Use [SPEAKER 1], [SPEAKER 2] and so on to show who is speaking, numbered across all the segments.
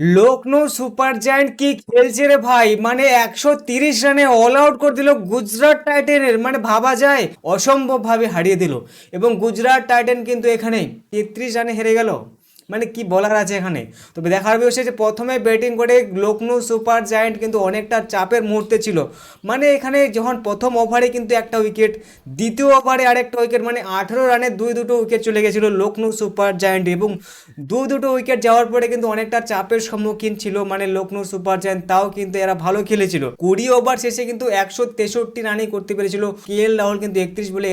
[SPEAKER 1] Lucknow super giant কি খেলছে রে ভাই? মানে একশো তিরিশ রানে অল আউট করে দিল গুজরাট টাইটেনের। মানে ভাবা যায় অসম্ভব ভাবে হারিয়ে দিল। এবং গুজরাট টাইটেন কিন্তু এখানে তেত্রিশ রানে হেরে গেল। মানে কি বলার আছে এখানে? তবে দেখার বিষয় যে প্রথমে ব্যাটিং করে লখনৌ সুপার জায়ান্ট কিন্তু অনেকটা চাপের মুহূর্তে ছিল। মানে এখানে যখন প্রথম ওভারে কিন্তু একটা উইকেট দ্বিতীয় ওভারে আরেকটা উইকেট মানে আঠেরো রানে দুই দুটো উইকেট চলে গেছিল লখনৌ সুপার জায়ান্ট এবং দু দুটো উইকেট যাওয়ার পরে কিন্তু অনেকটা চাপের সম্মুখীন ছিল মানে লখনৌ সুপার জায়ান্ট তাও কিন্তু এরা ভালো খেলেছিল। কুড়ি ওভার শেষে কিন্তু একশো তেষট্টি রানই করতে পেরেছিল। কে এল রাহুল কিন্তু একত্রিশ বলে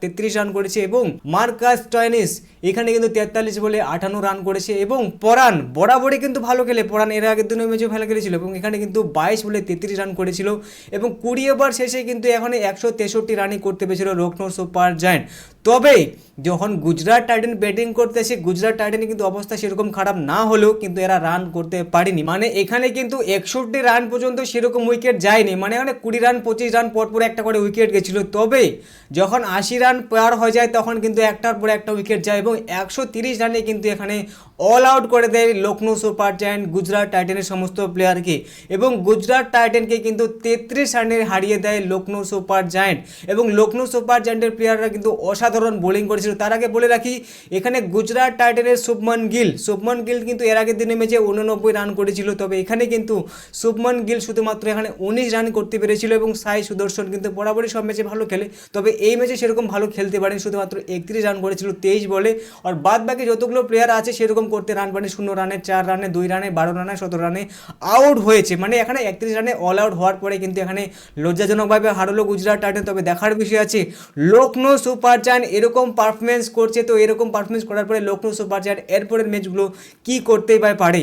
[SPEAKER 1] তেত্রিশ রান করেছে এবং মার্কাস টয়নিস এখানে কিন্তু তেতাল্লিশ বলে আটান্ন রান করেছে এবং পরাণ বরাবরই কিন্তু ভালো খেলে। পরান এর আগের দিনের ম্যাচে ভালো খেলেছিল এবং এখানে কিন্তু বাইশ বলে তেত্রিশ রান করেছিল এবং কুড়ি ওভার শেষে কিন্তু এখানে একশো তেষট্টি রানই করতে পেরেছিল লখনৌ সুপার জায়ান্ট। তবে যখন গুজরাট টাইটেন ব্যাটিং করতে আসে গুজরাট টাইটেনের কিন্তু অবস্থা সেরকম খারাপ না হলেও কিন্তু এরা রান করতে পারেনি। মানে এখানে কিন্তু একষট্টি রান পর্যন্ত সেরকম উইকেট যায়নি। মানে এখানে কুড়ি রান পঁচিশ রান পর পর একটা করে উইকেট গেছিল। তবে যখন আশি রান পার হয়ে যায়, তখন কিন্তু একটার পর একটা উইকেট যায় এবং একশো তিরিশ রানে কিন্তু এখানে অল আউট করে দেয় লখনৌ সুপার জায়ান্ট গুজরাট টাইটেনের সমস্ত প্লেয়ারকে এবং গুজরাট টাইটেনকে কিন্তু তেত্রিশ রানে হারিয়ে দেয় লখনৌ সুপার জায়ান্ট এবং লখনৌ সুপার জায়ান্টের প্লেয়াররা কিন্তু অসাধারণ বোলিং করেছিল। তার আগে বলে রাখি, এখানে গুজরাট টাইটেনের শুভমন গিল। শুভমন গিল কিন্তু এর আগের দিনে ম্যাচে উননব্বই রান করেছিল, তবে এখানে কিন্তু শুভমন গিল শুধুমাত্র এখানে উনিশ রান করতে পেরেছিল এবং সাই সুদর্শন কিন্তু বরাবরই সব ম্যাচে ভালো খেলে। তবে এই ম্যাচে সেরকম ভালো খেলতে পারেন, শুধুমাত্র একত্রিশ রান করেছিল, তেইশ বলে। আর বাদ বাকি যতগুলো প্লেয়ার আছে, সেরকম করতে রান পারে শূন্য রানে চার রানে দুই রানে বারো রানে সতেরো রানে আউট হয়েছে। মানে এখানে একত্রিশ রানে অল আউট হওয়ার পরে কিন্তু এখানে লজ্জাজনকভাবে হারলো গুজরাট টাইটেন তবে দেখার বিষয় আছে, লখনৌ সুপার জায়ান্ট এরকম পারফরমেন্স করছে, তো এরকম পারফরমেন্স করার পরে লখনৌ সুপার জায়ান্ট এরপরের ম্যাচগুলো কী করতেই পারে?